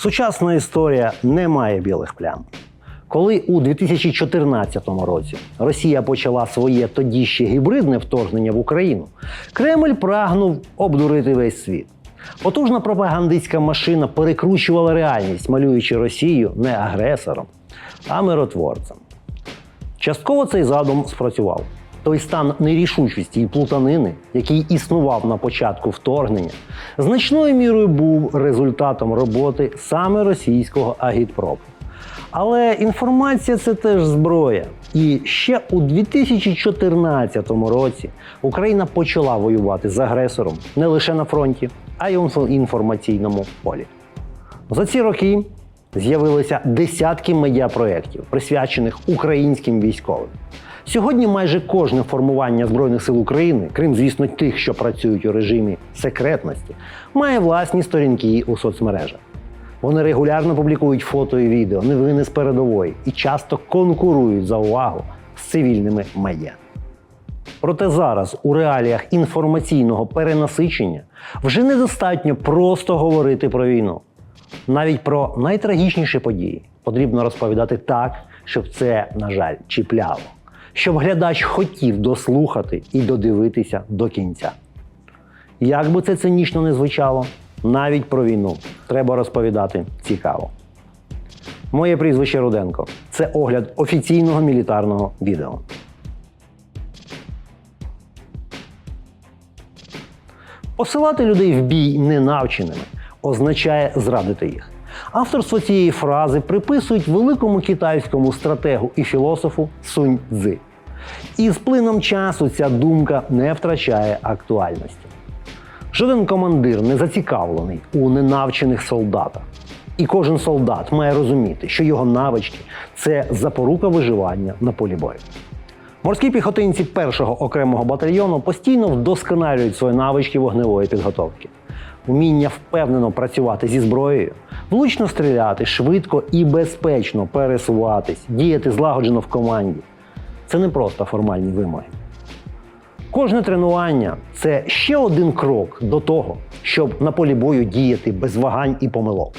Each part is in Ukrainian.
Сучасна історія не має білих плям. Коли у 2014 році Росія почала своє тоді ще гібридне вторгнення в Україну, Кремль прагнув обдурити весь світ. Потужна пропагандистська машина перекручувала реальність, малюючи Росію не агресором, а миротворцем. Частково цей задум спрацював. Той стан нерішучості і плутанини, який існував на початку вторгнення, значною мірою був результатом роботи саме російського агітпропу. Але інформація це теж зброя. І ще у 2014 році Україна почала воювати з агресором не лише на фронті, а й у інформаційному полі. За ці роки з'явилися десятки медіапроєктів, присвячених українським військовим. Сьогодні майже кожне формування Збройних сил України, крім звісно тих, що працюють у режимі секретності, має власні сторінки у соцмережах. Вони регулярно публікують фото і відео, новини з передової і часто конкурують за увагу з цивільними медіа. Проте зараз, у реаліях інформаційного перенасичення, вже недостатньо просто говорити про війну. Навіть про найтрагічніші події потрібно розповідати так, щоб це, на жаль, чіпляло, щоб глядач хотів дослухати і додивитися до кінця. Як би це цинічно не звучало, навіть про війну треба розповідати цікаво. Моє прізвище Руденко. Це огляд офіційного мілітарного відео. Посилати людей в бій ненавченими означає зрадити їх. Авторство цієї фрази приписують великому китайському стратегу і філософу Сунь Цзи. І з плином часу ця думка не втрачає актуальності. Жоден командир не зацікавлений у ненавчених солдатах. І кожен солдат має розуміти, що його навички це запорука виживання на полі бою. Морські піхотинці першого окремого батальйону постійно вдосконалюють свої навички вогневої підготовки. Уміння впевнено працювати зі зброєю, влучно стріляти, швидко і безпечно пересуватись, діяти злагоджено в команді. Це не просто формальні вимоги. Кожне тренування це ще один крок до того, щоб на полі бою діяти без вагань і помилок.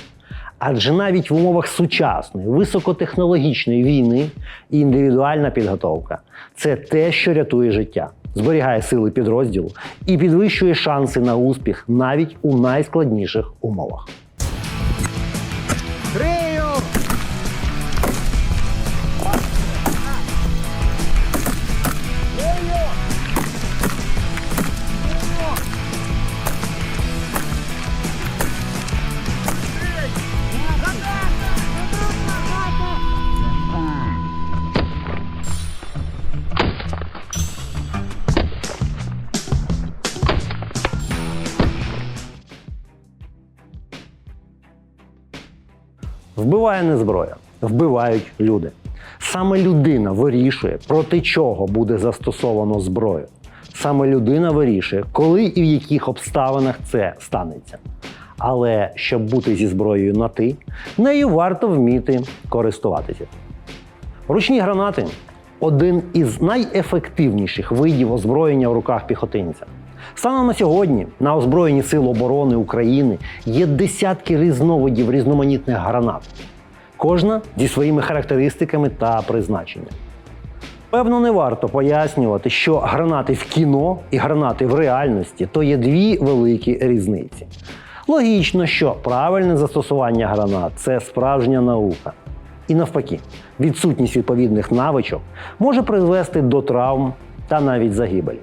Адже навіть в умовах сучасної високотехнологічної війни індивідуальна підготовка це те, що рятує життя, зберігає сили підрозділу і підвищує шанси на успіх навіть у найскладніших умовах. Вбиває не зброя, вбивають люди. Саме людина вирішує, проти чого буде застосовано зброю. Саме людина вирішує, коли і в яких обставинах це станеться. Але щоб бути зі зброєю на ти, нею варто вміти користуватися. Ручні гранати один із найефективніших видів озброєння в руках піхотинця. Станом на сьогодні на озброєнні Сил оборони України є десятки різновидів різноманітних гранат, кожна зі своїми характеристиками та призначенням. Певно, не варто пояснювати, що гранати в кіно і гранати в реальності то є дві великі різниці. Логічно, що правильне застосування гранат це справжня наука. І навпаки, відсутність відповідних навичок може призвести до травм та навіть загибелі.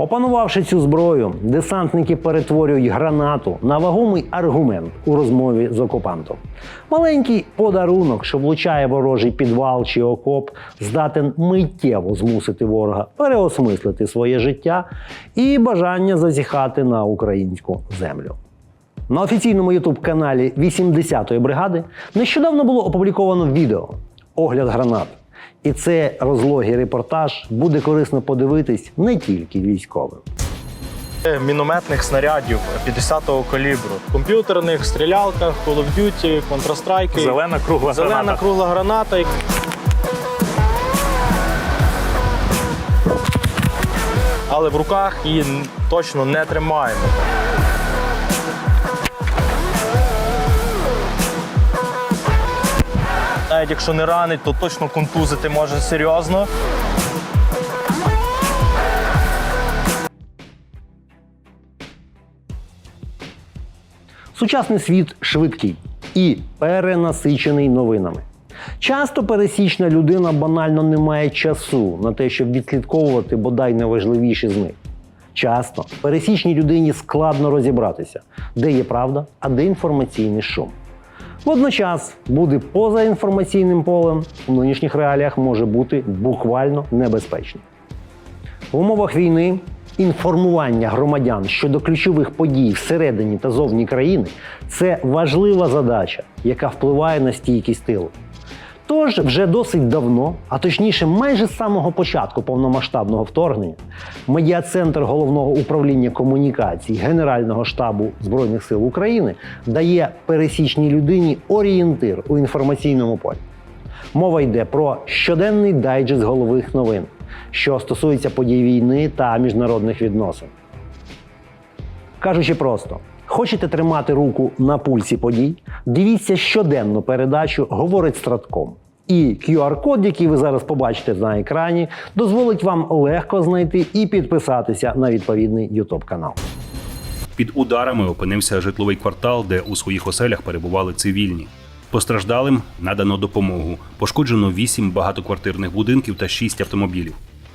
Опанувавши цю зброю, десантники перетворюють гранату на вагомий аргумент у розмові з окупантом. Маленький подарунок, що влучає ворожий підвал чи окоп, здатен миттєво змусити ворога переосмислити своє життя і бажання зазіхати на українську землю. На офіційному ютуб-каналі 80-ї бригади нещодавно було опубліковано відео огляд гранат. І це розлогий репортаж буде корисно подивитись не тільки військовим. мінометних снарядів 50-го калібру, комп'ютерних стрілялках, Call of Duty, Counter-Strike, Зелена кругла зелена граната. кругла граната. Але в руках її точно не тримаємо. Навіть якщо не ранить, то точно контузити може серйозно. Сучасний світ швидкий і перенасичений новинами. Часто пересічна людина банально не має часу на те, щоб відслідковувати бодай найважливіші з них. Часто пересічній людині складно розібратися, де є правда, а де інформаційний шум. Водночас бути поза інформаційним полем в нинішніх реаліях може бути буквально небезпечно. В умовах війни інформування громадян щодо ключових подій всередині та зовні країни це важлива задача, яка впливає на стійкість тилу. Тож вже досить давно, а точніше, майже з самого початку повномасштабного вторгнення, медіа-центр головного управління комунікацій Генерального штабу Збройних сил України дає пересічній людині орієнтир у інформаційному полі. Мова йде про щоденний дайджест головних новин, що стосується подій війни та міжнародних відносин. Кажучи просто, хочете тримати руку на пульсі подій, дивіться щоденну передачу Говорить Стратком. І QR-код, який ви зараз побачите на екрані, дозволить вам легко знайти і підписатися на відповідний YouTube канал. Під ударами опинився житловий квартал, де у своїх оселях перебували цивільні. Постраждалим надано допомогу. Пошкоджено 8 багатоквартирних будинків та 6 автомобілів.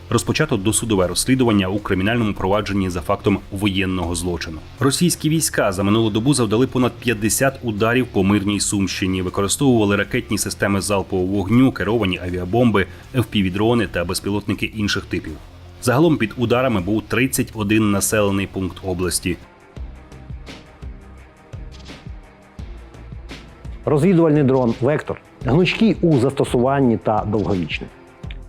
Розпочато досудове розслідування у кримінальному провадженні за фактом воєнного злочину. Російські війська за минулу добу завдали понад 50 ударів по мирній Сумщині, використовували ракетні системи залпового вогню, керовані авіабомби, FPV-дрони та безпілотники інших типів. Загалом під ударами був 31 населений пункт області. Розвідувальний дрон Вектор гнучкий у застосуванні та довговічний.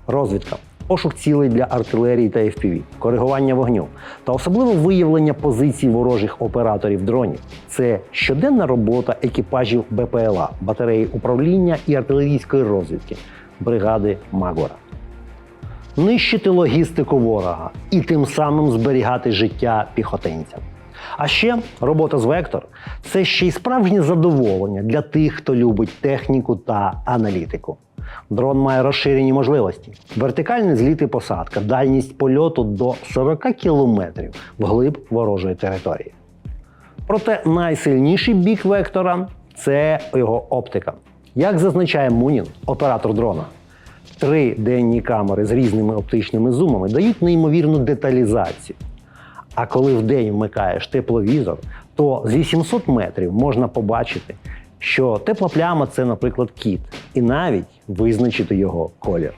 Розвідка, пошук цілей для артилерії та FPV, коригування вогню та особливо виявлення позицій ворожих операторів дронів. Це щоденна робота екіпажів БПЛА, батареї управління і артилерійської розвідки бригади Магора. Нищити логістику ворога і тим самим зберігати життя піхотинцям. А ще робота з Вектор це ще й справжнє задоволення для тих, хто любить техніку та аналітику. Дрон має розширені можливості: вертикальний зліт і посадка, дальність польоту до 40 кілометрів вглиб ворожої території. Проте найсильніший бік вектора це його оптика. Як зазначає Мунін, оператор дрона, три денні камери з різними оптичними зумами дають неймовірну деталізацію. А коли вдень вмикаєш тепловізор, то з 800 метрів можна побачити, що тепла пляма це, наприклад, кіт, і навіть визначити його колір.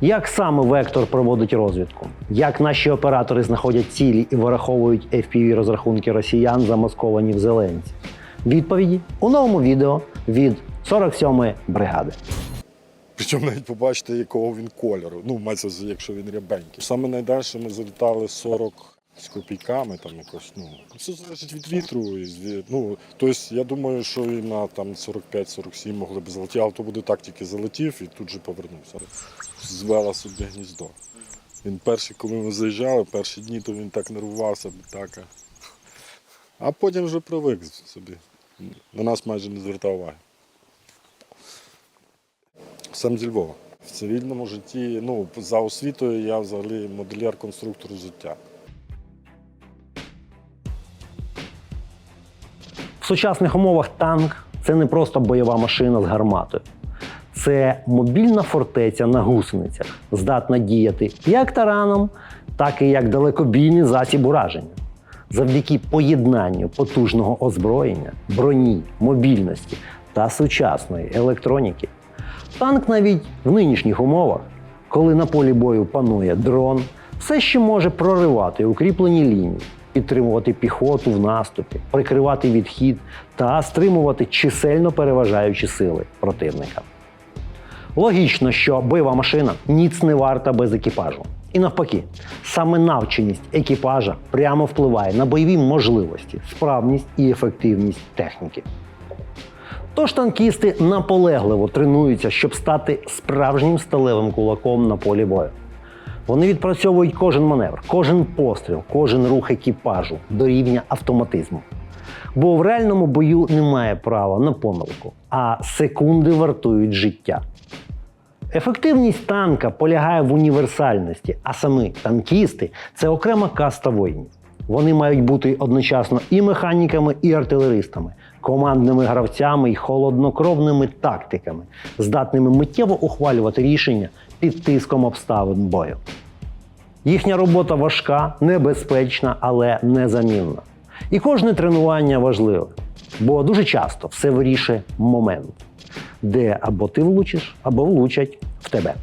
Як саме вектор проводить розвідку? Як наші оператори знаходять цілі і вираховують fpv розрахунки росіян, замасковані в зеленці? Відповіді у новому відео від 47-ї бригади. Причому навіть побачите, якого він кольору. Ну, мається, якщо він рябенький. Саме найдальше ми залітали 40 з копійками, там якось, ну. Все залежить від вітру. Ну, тобто, я думаю, що і на там 45-47 могли б залетіти. Автобуди так тільки залетів і тут же повернувся. Звела собі гніздо. Він перший, коли ми заїжджали, перші дні, то він так нервувався, так. А потім вже привик собі. На нас майже не звертав уваги. Сам зі Львова. В цивільному житті, ну, за освітою я взагалі модельєр-конструктор взуття. Сучасних умовах танк це не просто бойова машина з гарматою. Це мобільна фортеця на гусеницях, здатна діяти як тараном, так і як далекобійний засіб ураження. Завдяки поєднанню потужного озброєння, броні, мобільності та сучасної електроніки. Танк навіть в нинішніх умовах, коли на полі бою панує дрон, все ще може проривати укріплені лінії, підтримувати піхоту в наступі, прикривати відхід та стримувати чисельно переважаючі сили противника. Логічно, що бойова машина ніц не варта без екіпажу. І навпаки, саме навченість екіпажа прямо впливає на бойові можливості, справність і ефективність техніки. Тож танкісти наполегливо тренуються, щоб стати справжнім сталевим кулаком на полі бою. Вони відпрацьовують кожен маневр, кожен постріл, кожен рух екіпажу до рівня автоматизму. Бо в реальному бою немає права на помилку, а секунди вартують життя. Ефективність танка полягає в універсальності, а самі танкісти це окрема каста воїнів. Вони мають бути одночасно і механіками, і артилеристами, командними гравцями і холоднокровними тактиками, здатними миттєво ухвалювати рішення під тиском обставин бою. Їхня робота важка, небезпечна, але незамінна. І кожне тренування важливе, бо дуже часто все вирішує момент, де або ти влучиш, або влучать в тебе.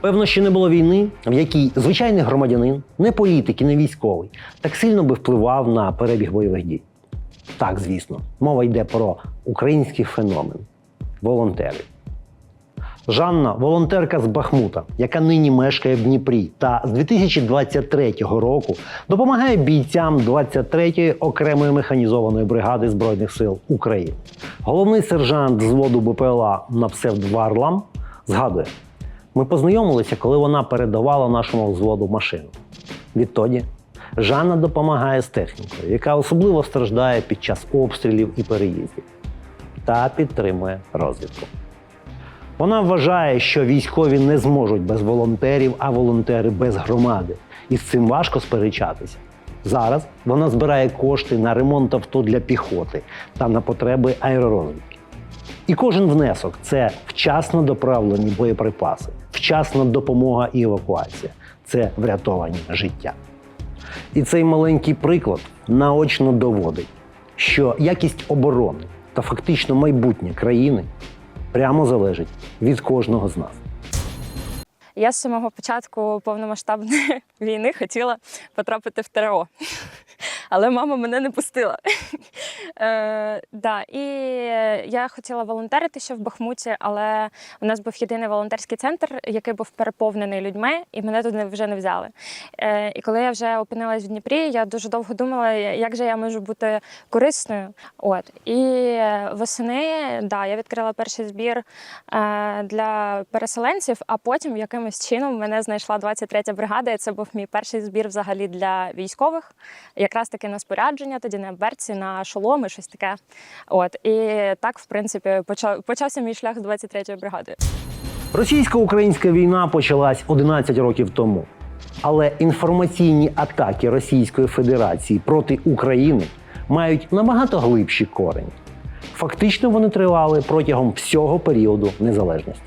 Певно, ще не було війни, в якій звичайний громадянин, не політик і не військовий, так сильно би впливав на перебіг бойових дій. Так, звісно, мова йде про український феномен волонтерів. Жанна волонтерка з Бахмута, яка нині мешкає в Дніпрі, та з 2023 року допомагає бійцям 23-ї окремої механізованої бригади Збройних сил України. Головний сержант зводу БПЛА на псевд Варлам згадує: ми познайомилися, коли вона передавала нашому взводу машину. Відтоді Жанна допомагає з технікою, яка особливо страждає під час обстрілів і переїздів, та підтримує розвідку. Вона вважає, що військові не зможуть без волонтерів, а волонтери без громади. І з цим важко сперечатися. Зараз вона збирає кошти на ремонт авто для піхоти та на потреби аеророзвідки. І кожен внесок це вчасно доправлені боєприпаси, вчасна допомога і евакуація. Це врятовані життя. І цей маленький приклад наочно доводить, що якість оборони та фактично майбутнє країни прямо залежить від кожного з нас. Я з самого початку повномасштабної війни хотіла потрапити в ТРО, але мама мене не пустила. Е, да, і я хотіла волонтерити ще в Бахмуті, але у нас був єдиний волонтерський центр, який був переповнений людьми, і мене туди вже не взяли. Е, і коли я вже опинилась в Дніпрі, я дуже довго думала, як же я можу бути корисною. От і восени да, я відкрила перший збір е, для переселенців, а потім якимось чином мене знайшла 23-я бригада. І це був мій перший збір взагалі для військових, якраз таки на спорядження, тоді на берці, на шоломи, щось таке. От і так, в принципі, почав почався мій шлях з 23-ї бригади. Російсько-українська війна почалась 11 років тому. Але інформаційні атаки Російської Федерації проти України мають набагато глибші корені. Фактично вони тривали протягом всього періоду незалежності.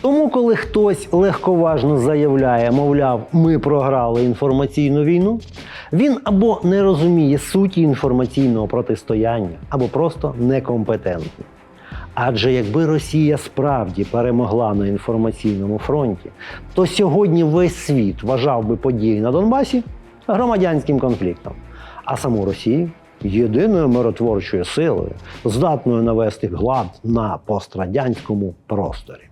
Тому, коли хтось легковажно заявляє, мовляв, ми програли інформаційну війну, він або не розуміє суті інформаційного протистояння, або просто некомпетентний. Адже якби Росія справді перемогла на інформаційному фронті, то сьогодні весь світ вважав би події на Донбасі громадянським конфліктом, а саму Росію єдиною миротворчою силою, здатною навести глад на пострадянському просторі.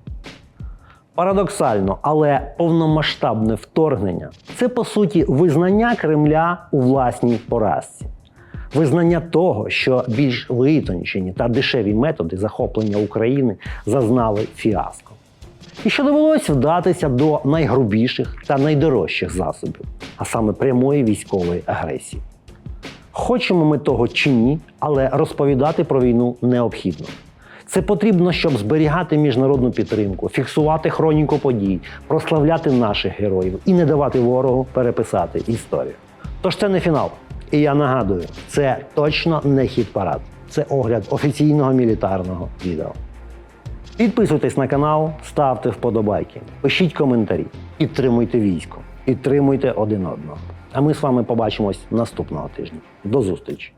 Парадоксально, але повномасштабне вторгнення це по суті визнання Кремля у власній поразці. Визнання того, що більш витончені та дешеві методи захоплення України зазнали фіаско. І що довелось вдатися до найгрубіших та найдорожчих засобів, а саме прямої військової агресії. Хочемо ми того чи ні, але розповідати про війну необхідно. Це потрібно, щоб зберігати міжнародну підтримку, фіксувати хроніку подій, прославляти наших героїв і не давати ворогу переписати історію. Тож це не фінал. І я нагадую, це точно не хіт парад. Це огляд офіційного мілітарного відео. Підписуйтесь на канал, ставте вподобайки, пишіть коментарі, підтримуйте військо, підтримуйте один одного. А ми з вами побачимось наступного тижня. До зустрічі!